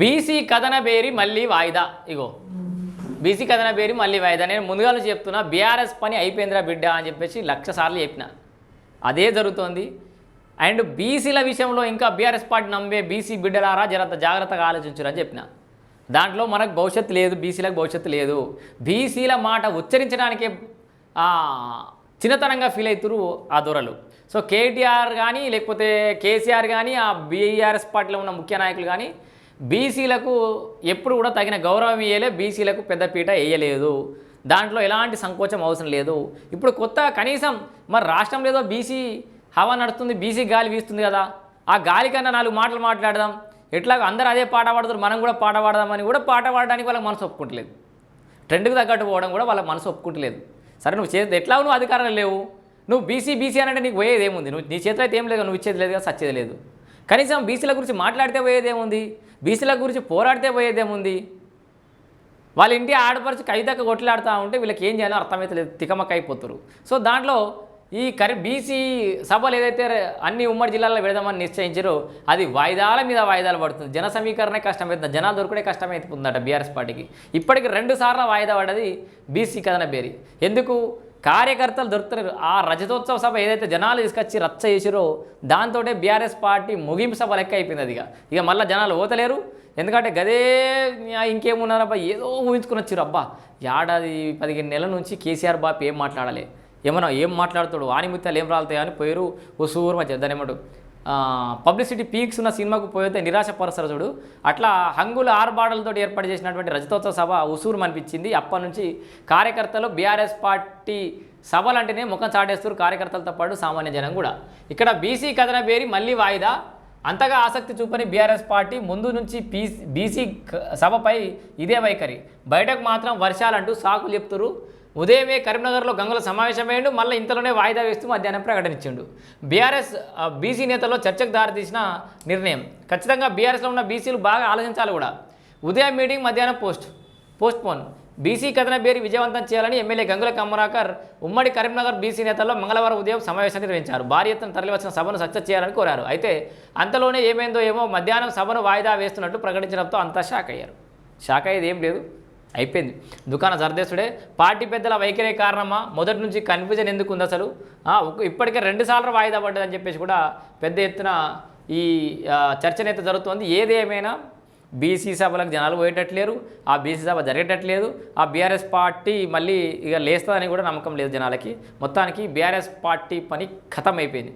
BC కథన పేరి మళ్ళీ వాయిదా. ఇగో. బీసీ కథన పేరు మళ్ళీ వాయిదా. నేను ముందుగా చెప్తున్నా బీఆర్ఎస్ పని అయిపోయిందిరా బిడ్డ అని చెప్పేసి లక్ష సార్లు చెప్పిన. అదే జరుగుతోంది. అండ్ బీసీల విషయంలో ఇంకా బీఆర్ఎస్ పార్టీ నమ్మే బీసీ బిడ్డలారా జరంత జాగ్రత్తగా ఆలోచించరు అని చెప్పిన. దాంట్లో మనకు భవిష్యత్తు లేదు బీసీలకు భవిష్యత్తు లేదు. బీసీల మాట ఉచ్చరించడానికే చిన్నతనంగా ఫీల్ అవుతురు ఆ దొరలు. సో కేటీఆర్ కానీ లేకపోతే కేసీఆర్ కానీ ఆ బీఆర్ఎస్ పార్టీలో ఉన్న ముఖ్య నాయకులు కానీ బీసీలకు ఎప్పుడు కూడా తగిన గౌరవం ఇయ్యలే బీసీలకు పెద్దపీట వేయలేదు దాంట్లో ఎలాంటి సంకోచం అవసరం లేదు. ఇప్పుడు కొత్త కనీసం మరి రాష్ట్రంలో ఏదో బీసీ హవా నడుస్తుంది బీసీ గాలి వీస్తుంది కదా. ఆ గాలి కన్నా నాలుగు మాటలు మాట్లాడదాం. ఎట్లా అందరూ అదే పాట పాడుతారు మనం కూడా పాట పాడదామని కూడా పాట పాడడానికి వాళ్ళకి మనసు ఒప్పుకుంటలేదు. ట్రెండ్కి తగ్గట్టు పోవడం కూడా వాళ్ళ మనసు ఒప్పుకుంటలేదు. సరే నువ్వు చేతి ఎట్లా నువ్వు అధికారాలు లేవు? నువ్వు బీసీ బీసీ అని అంటే నీకు పోయేది ఏముంది? నువ్వు నీ చేతిలో అయితే ఏం లేదు నువ్వు ఇచ్చేది లేదు కదా సచ్చేది లేదు. కనీసం బీసీల గురించి మాట్లాడితే పోయేదేముంది? బీసీల గురించి పోరాడితే పోయేదేముంది? వాళ్ళ ఇంటి ఆడపరిచి కవితకు కొట్లాడుతూ ఉంటే వీళ్ళకి ఏం చేయాలో అర్థమవుతలేదు తికమక అయిపోతారు సో దాంట్లో ఈ కరి బీసీ సభలు ఏదైతే అన్ని ఉమ్మడి జిల్లాల్లో పెడదామని నిశ్చయించారో అది వాయిదాల మీద వాయిదాలు పడుతుంది. జన సమీకరణే కష్టమవుతుంది జనాలు దొరకడే కష్టమైపోతుందట బీఆర్ఎస్ పార్టీకి. ఇప్పటికి రెండు సార్లు వాయిదా పడ్డది బీసీ కథన బేరి. ఎందుకు? కార్యకర్తలు దొరుకుతారు. ఆ రజతోత్సవ సభ ఏదైతే జనాలు తీసుకొచ్చి రచ్చ చేసిరో దాంతో బీఆర్ఎస్ పార్టీ ముగింపు సభ లెక్క అయిపోయింది అది ఇక. ఇక మళ్ళీ జనాలు ఓతలేరు. ఎందుకంటే గదే ఇంకేమున్నారబ్బా ఏదో ఊహించుకుని వచ్చారు అబ్బా ఏడాది పదిహేను నెలల నుంచి కేసీఆర్ బాపు ఏం మాట్లాడాలి. ఏమన్నా ఏం మాట్లాడుతాడు? ఆనిమిత్యాలు ఏం రాలుతాయని పోయారు ఉసూరు మధ్య దాని ఏమంటారు పబ్లిసిటీ పీక్స్ ఉన్న సినిమాకు పోయితే నిరాశపరుస్తారు చూడు. అట్లా హంగుల ఆర్బాటలతో ఏర్పాటు చేసినటువంటి రజతోత్సవ సభ ఉసూరు అనిపించింది. అప్పటి నుంచి కార్యకర్తలు బీఆర్ఎస్ పార్టీ సభలంటేనే ముఖం చాటేస్తారు కార్యకర్తలతో పాటు సామాన్య జనం కూడా. ఇక్కడ బీసీ కథన పేరి మళ్ళీ వాయిదా. అంతగా ఆసక్తి చూపని బీఆర్ఎస్ పార్టీ ముందు నుంచి పీ బీసీ సభపై ఇదే వైఖరి. బయటకు మాత్రం వర్షాలంటూ సాకులు చెప్తురు ఉదయమే కరీంనగర్లో గంగుల సమావేశమైండు మళ్ళీ ఇంతలోనే వాయిదా వేస్తూ మధ్యాహ్నం ప్రకటించిండు బీఆర్ఎస్ బీసీ నేతల్లో చర్చకు దారితీసిన నిర్ణయం. ఖచ్చితంగా బీఆర్ఎస్లో ఉన్న బీసీలు బాగా ఆలోచించాలి కూడా. ఉదయం మీటింగ్ మధ్యాహ్నం పోస్ట్ పోస్ట్ పోన్ బీసీ కథన బేరి విజయవంతం చేయాలని ఎమ్మెల్యే గంగుల కమ్మరాకర్ ఉమ్మడి కరీంనగర్ బీసీ నేతల్లో మంగళవారం ఉదయం సమావేశం నిర్వహించారు. భారీ ఎత్తున తరలివచ్చిన సభను సక్సెస్ చేయాలని కోరారు. అయితే అంతలోనే ఏమైందో ఏమో మధ్యాహ్నం సభను వాయిదా వేస్తున్నట్టు ప్రకటించడంతో అంతా షాక్ అయ్యారు. షాక్ అయ్యేది ఏం లేదు. అయిపోయింది. దుకాణ జరదేశుడే పార్టీ పెద్దల వైఖరే కారణమా? మొదటి నుంచి కన్ఫ్యూజన్ ఎందుకు ఉంది అసలు ఇప్పటికే రెండు సార్లు వాయిదా పడ్డదని చెప్పేసి కూడా పెద్ద ఎత్తున ఈ చర్చనైతే జరుగుతోంది. ఏదేమైనా బీసీ సభలకు జనాలు పోయేటట్లేరు ఆ బీసీ సభ జరిగేటట్లేదు. ఆ బీఆర్ఎస్ పార్టీ మళ్ళీ ఇక లేస్తుందని కూడా నమ్మకం లేదు జనాలకి. మొత్తానికి బీఆర్ఎస్ పార్టీ పని ఖతం అయిపోయింది